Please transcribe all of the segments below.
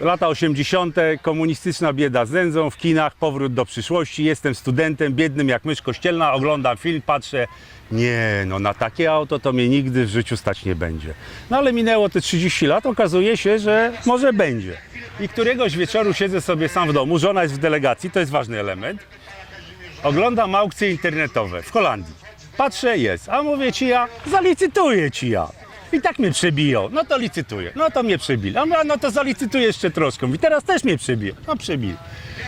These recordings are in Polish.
lata 80., komunistyczna bieda z nędzą, w kinach powrót do przyszłości. Jestem studentem, biednym jak mysz kościelna, oglądam film, patrzę. Nie, no na takie auto to mnie nigdy w życiu stać nie będzie. No ale minęło te 30 lat, okazuje się, że może będzie. I któregoś wieczoru siedzę sobie sam w domu, żona jest w delegacji, to jest ważny element. Oglądam aukcje internetowe w Holandii. Patrzę, jest. A mówię ci ja, zalicytuję ci ja. I tak mnie przebiją. No to licytuję. No to mnie przebili. Mówię, no to zalicytuję jeszcze troszkę. I teraz też mnie przebiją. No przebili.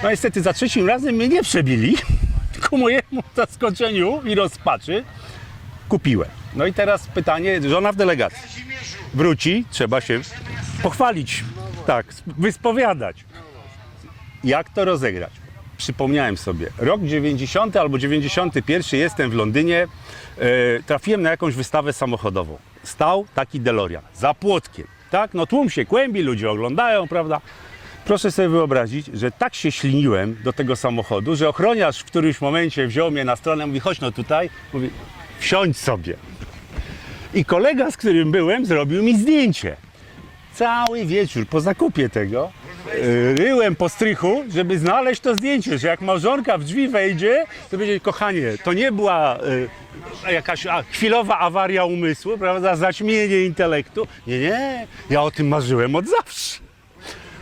No niestety za trzecim razem mnie nie przebili. Ku mojemu zaskoczeniu i rozpaczy kupiłem. No i teraz pytanie, żona w delegacji. Wróci, trzeba się pochwalić. Tak, wyspowiadać jak to rozegrać. Przypomniałem sobie, rok 90 albo 91 jestem w Londynie, e, trafiłem na jakąś wystawę samochodową. Stał taki DeLorean za płotkiem, tak? No tłum się kłębi, ludzie oglądają, prawda? Proszę sobie wyobrazić, że tak się śliniłem do tego samochodu, że ochroniarz w którymś momencie wziął mnie na stronę, mówi chodź no tutaj, mówi wsiądź sobie. I kolega, z którym byłem, zrobił mi zdjęcie cały wieczór po zakupie tego ryłem po strychu, żeby znaleźć to zdjęcie, że jak małżonka w drzwi wejdzie, to będzie, kochanie, to nie była e, jakaś a, chwilowa awaria umysłu, prawda, zaćmienie intelektu. Nie, nie, ja o tym marzyłem od zawsze.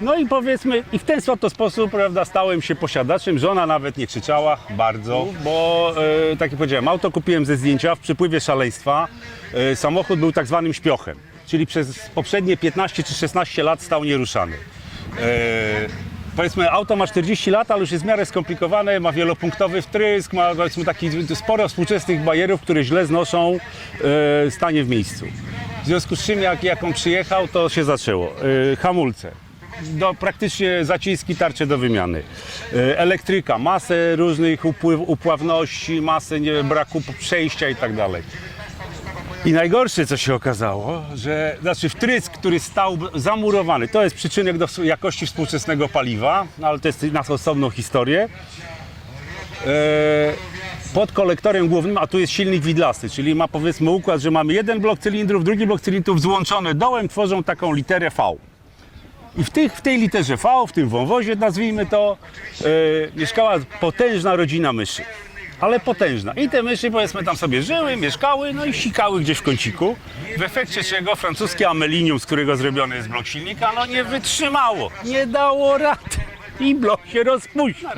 No i powiedzmy, i w ten oto sposób, prawda, stałem się posiadaczem. Żona nawet nie krzyczała bardzo, bo e, tak jak powiedziałem, auto kupiłem ze zdjęcia w przypływie szaleństwa. E, samochód był tak zwanym śpiochem, czyli przez poprzednie 15 czy 16 lat stał nieruszany. E, Powiedzmy, auto ma 40 lat, ale już jest w miarę skomplikowane, ma wielopunktowy wtrysk, ma powiedzmy taki sporo współczesnych bajerów, które źle znoszą e, stanie w miejscu. W związku z czym, jak, jak on przyjechał, to się zaczęło. E, hamulce, do praktycznie zaciski, tarcze do wymiany. E, Elektryka, masę różnych upływ, upławności, masę nie, braku przejścia i tak dalej. I najgorsze, co się okazało, że znaczy wtrysk, który stał zamurowany, to jest przyczynek do jakości współczesnego paliwa, no ale to jest na osobną historię. E, pod kolektorem głównym, a tu jest silnik widlasty, czyli ma powiedzmy układ, że mamy jeden blok cylindrów, drugi blok cylindrów złączony dołem, tworzą taką literę V. I w, tych, w tej literze V, w tym wąwozie nazwijmy to, e, mieszkała potężna rodzina myszy. Ale potężna. I te myszy powiedzmy tam sobie żyły, mieszkały, no i sikały gdzieś w kąciku. W efekcie czego francuskie amelinium, z którego zrobiony jest blok silnika, no nie wytrzymało. Nie dało rady. I blok się rozpuścił.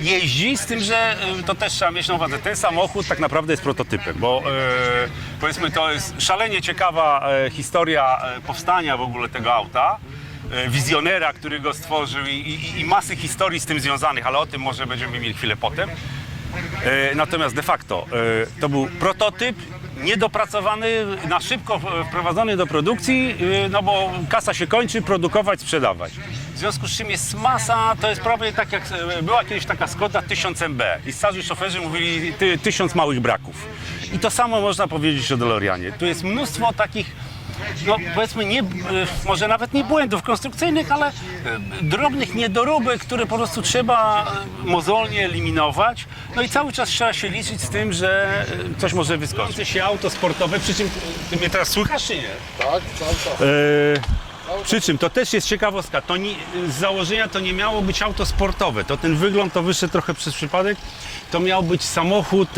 Jeździ z tym, że y, to też trzeba mieć na uwadze. Ten samochód tak naprawdę jest prototypem, bo e, powiedzmy to jest szalenie ciekawa e, historia powstania w ogóle tego auta wizjonera, który go stworzył i, i, i masy historii z tym związanych, ale o tym może będziemy mieli chwilę potem. E, Natomiast de facto e, to był prototyp niedopracowany, na szybko wprowadzony do produkcji, e, no bo kasa się kończy, produkować, sprzedawać. W związku z czym jest masa, to jest prawie tak jak była kiedyś taka Skoda 1000 MB i starzy szoferzy mówili ty, tysiąc małych braków. I to samo można powiedzieć o DeLoreanie. Tu jest mnóstwo takich no powiedzmy nie, e, może nawet nie błędów konstrukcyjnych, ale e, drobnych niedoróbek, które po prostu trzeba e, mozolnie eliminować. No i cały czas trzeba się liczyć z tym, że coś może wyskoczyć. Się auto sportowe, przy czym ty mnie teraz słuchasz czy nie? Tak, cały czas. Przy czym to też jest ciekawostka. To nie, z założenia to nie miało być auto sportowe. To ten wygląd to wyszedł trochę przez przypadek. To miał być samochód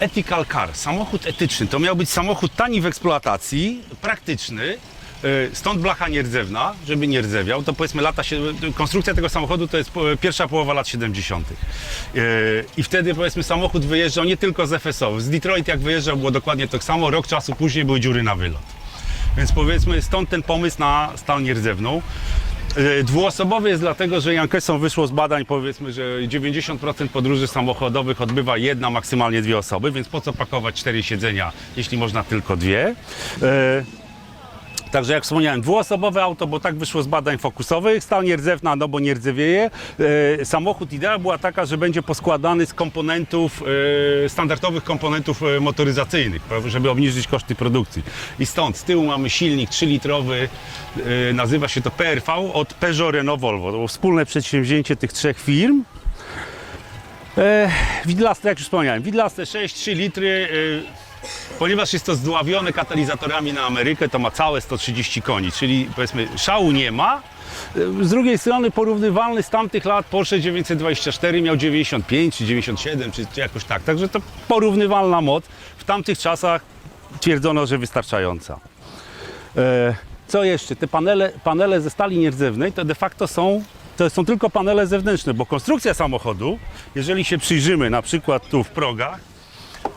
ethical car, samochód etyczny. To miał być samochód tani w eksploatacji, praktyczny. e, Stąd blacha nierdzewna, żeby nie rdzewiał. To powiedzmy lata konstrukcja tego samochodu to jest pierwsza połowa lat 70. E, I wtedy powiedzmy samochód wyjeżdżał nie tylko z FSO. Z Detroit jak wyjeżdżał było dokładnie tak samo. Rok czasu później były dziury na wylot. Więc powiedzmy stąd ten pomysł na stal nierdzewną. E, Dwuosobowy jest dlatego, że Jankesom wyszło z badań powiedzmy, że 90% podróży samochodowych odbywa jedna, maksymalnie dwie osoby, więc po co pakować cztery siedzenia, jeśli można tylko dwie. E, Także jak wspomniałem, dwuosobowe auto, bo tak wyszło z badań fokusowych, stal nierdzewna, no bo nie rdzewieje. E, samochód idea była taka, że będzie poskładany z komponentów, e, standardowych komponentów e, motoryzacyjnych, żeby obniżyć koszty produkcji. I stąd z tyłu mamy silnik 3-litrowy, e, nazywa się to PRV od Peugeot Renault Volvo. To było wspólne przedsięwzięcie tych trzech firm. E, widlaste, jak już wspomniałem, widlaste 6-3 litry. Ponieważ jest to zdławione katalizatorami na Amerykę, to ma całe 130 koni, czyli powiedzmy szału nie ma. E, Z drugiej strony porównywalny z tamtych lat Porsche 924 miał 95 czy 97 czy, czy jakoś tak. Także to porównywalna moc. W tamtych czasach twierdzono, że wystarczająca. E, Co jeszcze? Te panele, panele ze stali nierdzewnej to de facto są, to są tylko panele zewnętrzne, bo konstrukcja samochodu, jeżeli się przyjrzymy na przykład tu w progach,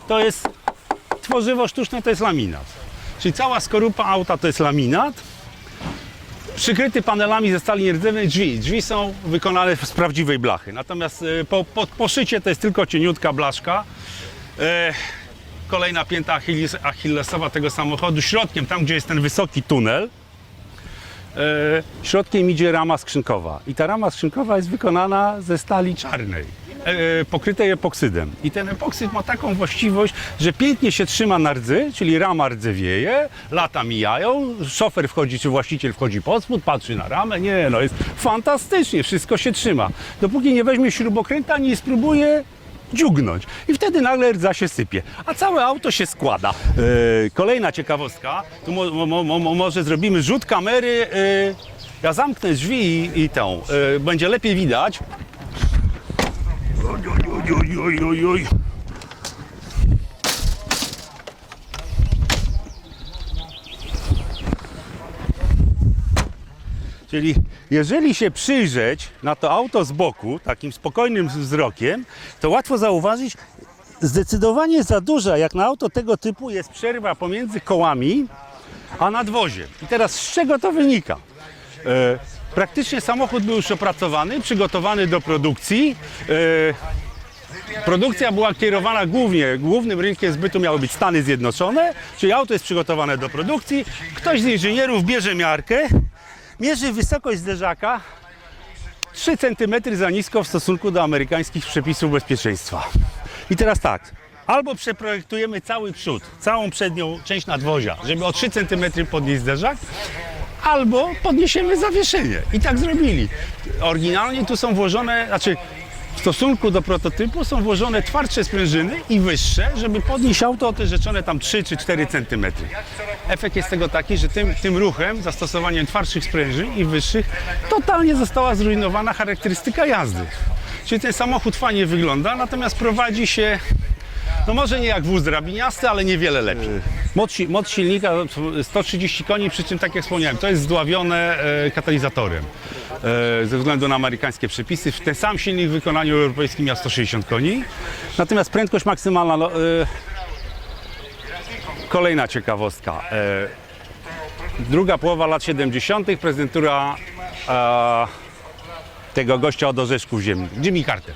to jest tworzywo sztuczne, to jest laminat. Czyli cała skorupa auta to jest laminat, przykryty panelami ze stali nierdzewnej drzwi. Drzwi są wykonane z prawdziwej blachy, natomiast e, po, po, po szycie to jest tylko cieniutka blaszka. E, kolejna pięta achilles, achillesowa tego samochodu. Środkiem, tam gdzie jest ten wysoki tunel, e, środkiem idzie rama skrzynkowa. I ta rama skrzynkowa jest wykonana ze stali czarnej, e, pokrytej epoksydem. I ten epoksyd ma taką właściwość, że pięknie się trzyma na rdzy, czyli rama rdzewieje, lata mijają, szofer wchodzi, czy właściciel wchodzi pod spód, patrzy na ramę. Nie, no jest fantastycznie, wszystko się trzyma. Dopóki nie weźmie śrubokręta, nie spróbuje dziugnąć. I wtedy nagle rdza się sypie, a całe auto się składa. E, kolejna ciekawostka, tu mo, mo, mo, mo, może zrobimy rzut kamery, e, ja zamknę drzwi i, i tą, e, będzie lepiej widać. Oj, oj, oj, oj, oj, oj. Czyli jeżeli się przyjrzeć na to auto z boku, takim spokojnym wzrokiem, to łatwo zauważyć, zdecydowanie za duża, jak na auto tego typu jest przerwa pomiędzy kołami a nadwoziem. I teraz z czego to wynika? Praktycznie samochód był już opracowany, przygotowany do produkcji. E, Produkcja była kierowana głównie, głównym rynkiem zbytu miały być Stany Zjednoczone, czyli auto jest przygotowane do produkcji. Ktoś z inżynierów bierze miarkę, mierzy wysokość zderzaka 3 cm za nisko w stosunku do amerykańskich przepisów bezpieczeństwa. I teraz tak, albo przeprojektujemy cały przód, całą przednią część nadwozia, żeby o 3 cm podnieść zderzak, albo podniesiemy zawieszenie. I tak zrobili. Oryginalnie tu są włożone, znaczy w stosunku do prototypu są włożone twardsze sprężyny i wyższe, żeby podnieść auto o te rzeczone tam 3 czy 4 cm. Efekt jest tego taki, że tym, tym ruchem, zastosowaniem twardszych sprężyn i wyższych, totalnie została zrujnowana charakterystyka jazdy. Czyli ten samochód fajnie wygląda, natomiast prowadzi się no może nie jak wóz drabiniasty, ale niewiele lepiej. Moc, moc silnika 130 koni, przy czym tak jak wspomniałem, to jest zdławione e, katalizatorem. E, ze względu na amerykańskie przepisy. Ten sam silnik w wykonaniu europejskim miał 160 koni. Natomiast prędkość maksymalna, no, e, kolejna ciekawostka. Druga połowa lat 70. prezydentura tego gościa od orzeszków ziemnych, Jimmy Carter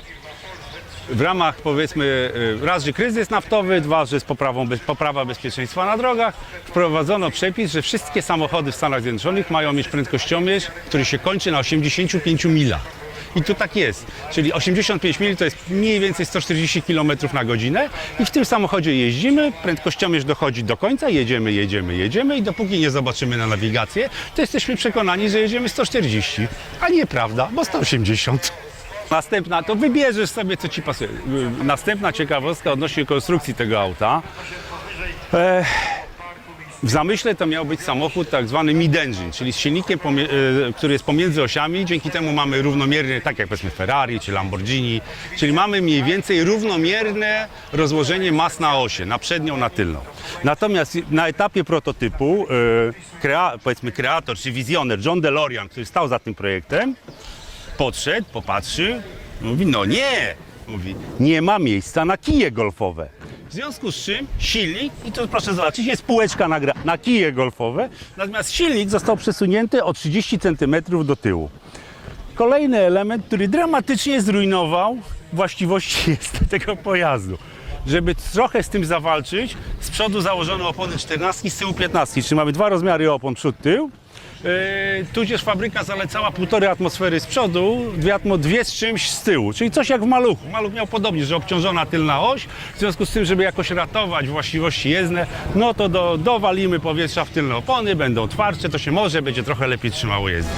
w ramach powiedzmy y, raz, że kryzys naftowy, dwa, że jest poprawą, poprawa bezpieczeństwa na drogach, wprowadzono przepis, że wszystkie samochody w Stanach Zjednoczonych mają mieć prędkościomierz, który się kończy na 85 milach. I tu tak jest. Czyli 85 mil to jest mniej więcej 140 km na godzinę i w tym samochodzie jeździmy, prędkościomierz dochodzi do końca, jedziemy, jedziemy, jedziemy i dopóki nie zobaczymy na nawigację, to jesteśmy przekonani, że jedziemy 140. A nieprawda, bo 180. Następna, to wybierzesz sobie, co ci pasuje. Następna ciekawostka odnośnie konstrukcji tego auta. E, w zamyśle to miał być samochód tak zwany mid-engine, czyli z silnikiem, y, który jest pomiędzy osiami. Dzięki temu mamy równomiernie, tak jak powiedzmy Ferrari czy Lamborghini, czyli mamy mniej więcej równomierne rozłożenie mas na osie, na przednią, na tylną. Natomiast na etapie prototypu, y, krea, powiedzmy kreator czy wizjoner John DeLorean, który stał za tym projektem, podszedł, popatrzył, mówi, no nie, mówi, nie ma miejsca na kije golfowe. W związku z czym silnik, i to proszę zobaczyć, jest półeczka na, na kije golfowe, natomiast silnik został przesunięty o 30 cm do tyłu. Kolejny element, który dramatycznie zrujnował właściwości tego pojazdu. Żeby trochę z tym zawalczyć, z przodu założono opony 14, z tyłu 15, czyli mamy dwa rozmiary opon przód-tył. Yy, tudzież fabryka zalecała półtorej atmosfery z przodu, dwie, atmo, dwie z czymś z tyłu, czyli coś jak w maluchu. Maluch miał podobnie, że obciążona tylna oś, w związku z tym, żeby jakoś ratować właściwości jezdne, no to do, dowalimy powietrza w tylne opony, będą twardsze, to się może będzie trochę lepiej trzymało jezdy.